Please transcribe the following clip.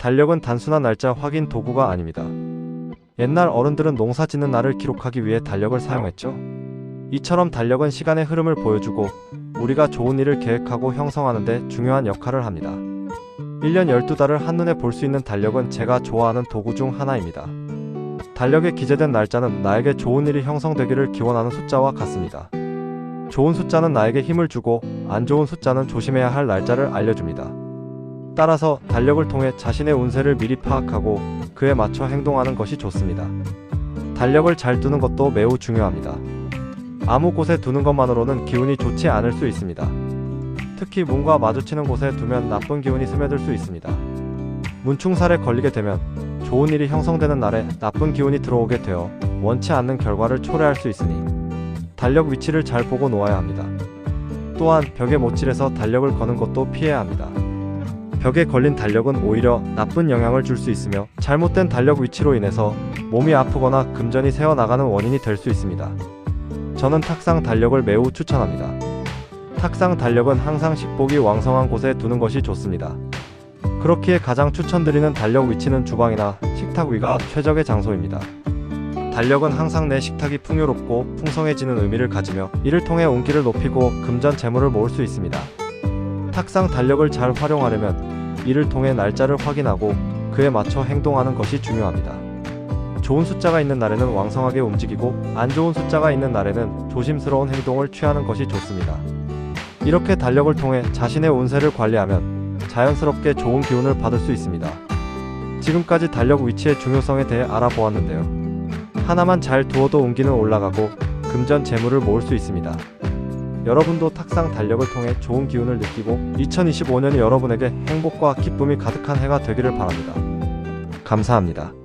달력은 단순한 날짜 확인 도구가 아닙니다. 옛날 어른들은 농사 짓는 날을 기록하기 위해 달력을 사용했죠. 이처럼 달력은 시간의 흐름을 보여주고 우리가 좋은 일을 계획하고 형성하는 데 중요한 역할을 합니다. 1년 12달을 한눈에 볼 수 있는 달력은 제가 좋아하는 도구 중 하나입니다. 달력에 기재된 날짜는 나에게 좋은 일이 형성되기를 기원하는 숫자와 같습니다. 좋은 숫자는 나에게 힘을 주고 안 좋은 숫자는 조심해야 할 날짜를 알려줍니다. 따라서 달력을 통해 자신의 운세를 미리 파악하고 그에 맞춰 행동하는 것이 좋습니다. 달력을 잘 두는 것도 매우 중요합니다. 아무 곳에 두는 것만으로는 기운이 좋지 않을 수 있습니다. 특히 문과 마주치는 곳에 두면 나쁜 기운이 스며들 수 있습니다. 문충살에 걸리게 되면 좋은 일이 형성되는 날에 나쁜 기운이 들어오게 되어 원치 않는 결과를 초래할 수 있으니 달력 위치를 잘 보고 놓아야 합니다. 또한 벽에 못 칠해서 달력을 거는 것도 피해야 합니다. 벽에 걸린 달력은 오히려 나쁜 영향을 줄 수 있으며 잘못된 달력 위치로 인해서 몸이 아프거나 금전이 새어나가는 원인이 될 수 있습니다. 저는 탁상 달력을 매우 추천합니다. 탁상 달력은 항상 식복이 왕성한 곳에 두는 것이 좋습니다. 그렇기에 가장 추천드리는 달력 위치는 주방이나 식탁 위가 최적의 장소입니다. 달력은 항상 내 식탁이 풍요롭고 풍성해지는 의미를 가지며 이를 통해 운기를 높이고 금전 재물을 모을 수 있습니다. 탁상 달력을 잘 활용하려면 이를 통해 날짜를 확인하고 그에 맞춰 행동하는 것이 중요합니다. 좋은 숫자가 있는 날에는 왕성하게 움직이고 안 좋은 숫자가 있는 날에는 조심스러운 행동을 취하는 것이 좋습니다. 이렇게 달력을 통해 자신의 운세를 관리하면 자연스럽게 좋은 기운을 받을 수 있습니다. 지금까지 달력 위치의 중요성에 대해 알아보았는데요. 하나만 잘 두어도 운기는 올라가고 금전 재물을 모을 수 있습니다. 여러분도 탁상 달력을 통해 좋은 기운을 느끼고 2025년이 여러분에게 행복과 기쁨이 가득한 해가 되기를 바랍니다. 감사합니다.